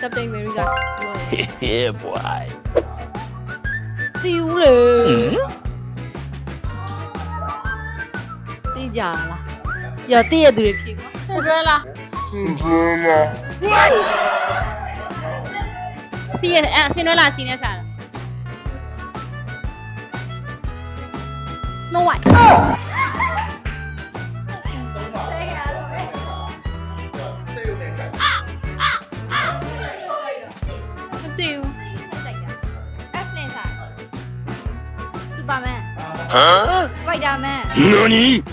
Captain America rồi. yeah boy. Tiêu lừ ừ. Tí là. Giờ tí là từ để phiền quá. Cinderella Cinderella Xin à, xin nói là xin sao Snow White. Superman Huh? Spider-Man Nani?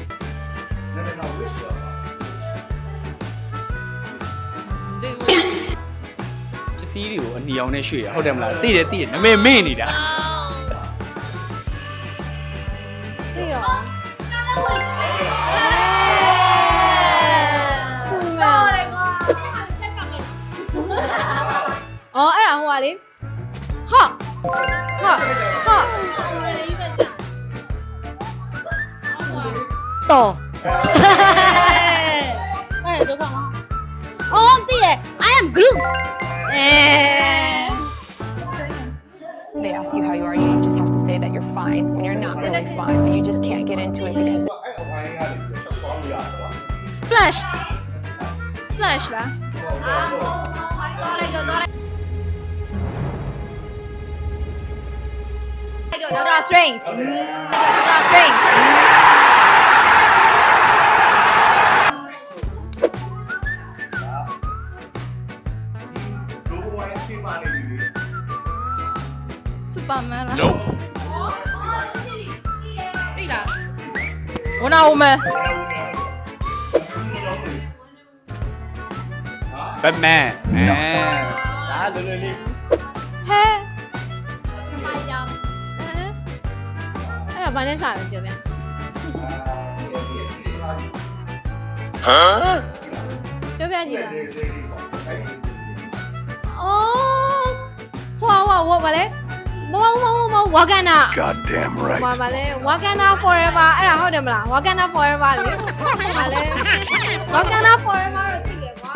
ပစ္စည်းတွေကိုအနီအောင်နဲ့ရွှေ့တာဟုတ်တယ်မလားသိတယ်သိတယ်နမေမေ့နေတာတီးရောအော်အဲ့ဒါဟိုပါလေဟာဟာဟာ တော် အဲ့ဒါတော့မှာ အော်တီးရ I am Groot အဲ they ask you how you are, you just have to say that you're fine when you're not really fine, but you just can't get into it because Flash Flash လား တော်လိုက်တော့တော်လိုက်တော့ Doctor Strange Doctor Strange ပါမန်လား Nope. သိလားဝနာဝမန်ဘက်မန်အဲဒါလွယ်လွယ်လေးဟဲစမိုက်ကြောင်အဲ့ဒါဘာနဲ့စားလဲပြောပြ Huh? ပြောပြကြည့်ပါအော်ဟွာဟွာဟွာဘာလဲ မမမမမဝါကန်နာ Goddamn ဟွာ right. ဘာလဲဝါကန်နာ forever အဲ့ဒါဟုတ်တယ်မလားဝါကန်နာ forever လေဘာလဲဝါကန်နာ forever တော့သိရကွာ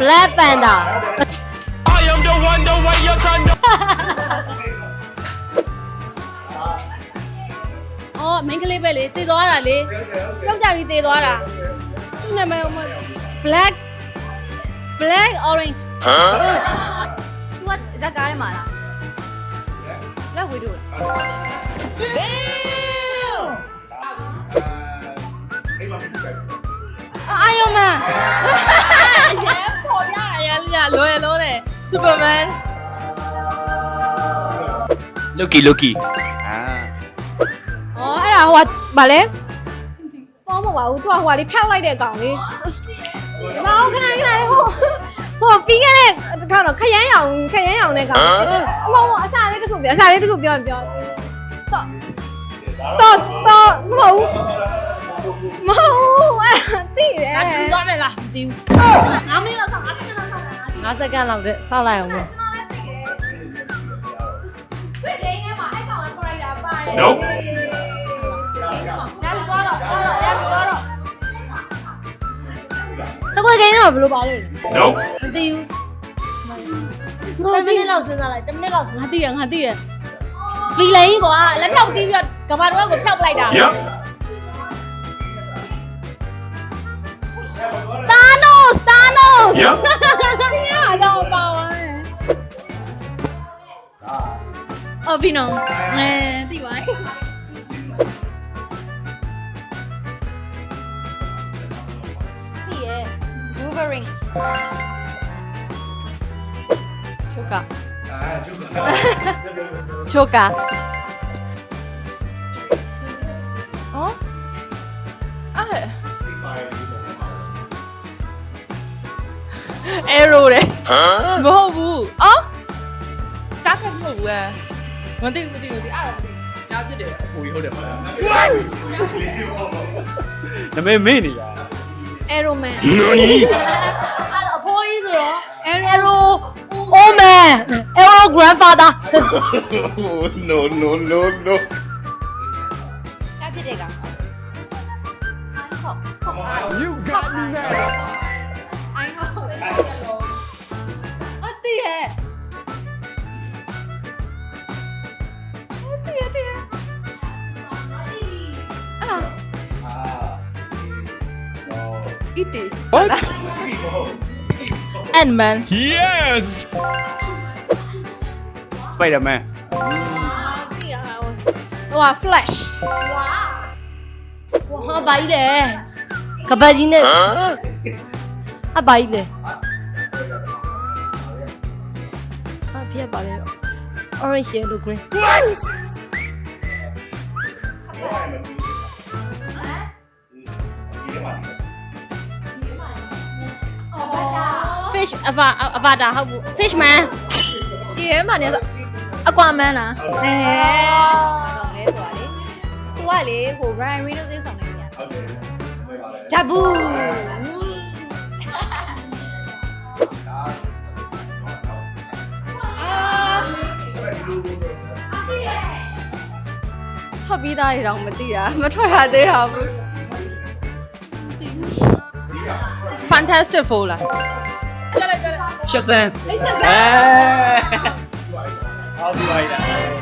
Black Panther I am the one, the way you're trying အော် main ကလေးပဲလေတည်သွားတာလေကြောက်ကြပြီးတည်သွားတာသူ့နာမည်ဟိုမှာ black black orange Huh? तू မန်ရဲပေါ်ရရရလွယ်လို့လေ Superman Loki Loki အာอ๋อအဲ့ဒါဟိုကဗာလဲပေါမပါဘူးသူကဟိုကလေးဖြောက်လိုက်တဲ့ကောင်လေးမောင်ခဏခဏလေးဟိုဟိုပြီးခဲ့တဲ့တစ်ခါတော့ခရမ်းရောင်ခရမ်းရောင်တဲ့ကောင်ဟိုဟိုအစားလေးတစ်ခုပြောအစားလေးတစ်ခုပြောပြောတော့တော့ မယ်လားမသိဘူးငါမင်းတော့ဆောင်းငါစကန်တော့ဆောင်းတယ်ငါ5စက္ကန့်လောက်တဲ့စောက်လိုက်အောင်လို့ကျွန်တော်လည်းသိတယ်ဆွေဒိန်းထဲမှာအဲ့ကောင်က character ပါတယ် Nope. ရပြီသွားတော့သွားတော့ရပြီသွားတော့စကွေဂိမ်းထဲမှာဘယ်လိုပါလို့လဲ Nope. မသိဘူး10မိနစ်လောက်စဉ်းစားလိုက်10မိနစ်လောက်ငါသိရငါသိရဖီလိန်ကွာလက်ဖြောက်တီးပြီးတော့ကဘာတော့ကိုဖြောက်ပလိုက်တာ Yep. 有什么？今天好像我保安哎。哦，พี่น้องเอ้ที่ไว้ 뒤에 루버링 조가 아 조가 조가 어? Arrow လေ Huh? မဟုတ်ဘူးအော်တားဖက်မဟုတ်ဘူးအဲမသိဘူးမသိဘူးဒီအဲ့ဒါမသိဘူးညာပြစ်တယ်အပူကြီးဟုတ်တယ်မလားနမေမေ့နေတာ Arrow Man Nani? အဲ့တော့အဖိုးကြီးဆိုတော့ Arrow Oh man Arrow grandfather Oh, no, no, no, no. ရဖြစ်တဲ့ကောင်ဟုတ် You got me है है What? Ant-Man. Yes! Spider-Man. Wow, Flash. Wow. 哇，白的，可白金的。 နဲ့ Huh? အဘာကြီးလဲအပြက်ပါလေ orange yellow green ဖ fish အဗာအဗာတာဟုတ်ဘူး fish man ဒီထဲမှာနေဆိုအကွာမန်းလားအဲကောင်လဲဆိုတာလေ तू ကလေဟို Ryan Reynolds သိဆောင်နေတယ်ဂျာဘူး ထွက်ပြီးသားတွေတော့မသိတာမထွက်ရသေးတာဘူး Fantastic Four လားရှက်စမ်းလိမ့်ဆက်စအဲမ်းဟောဒီပါလား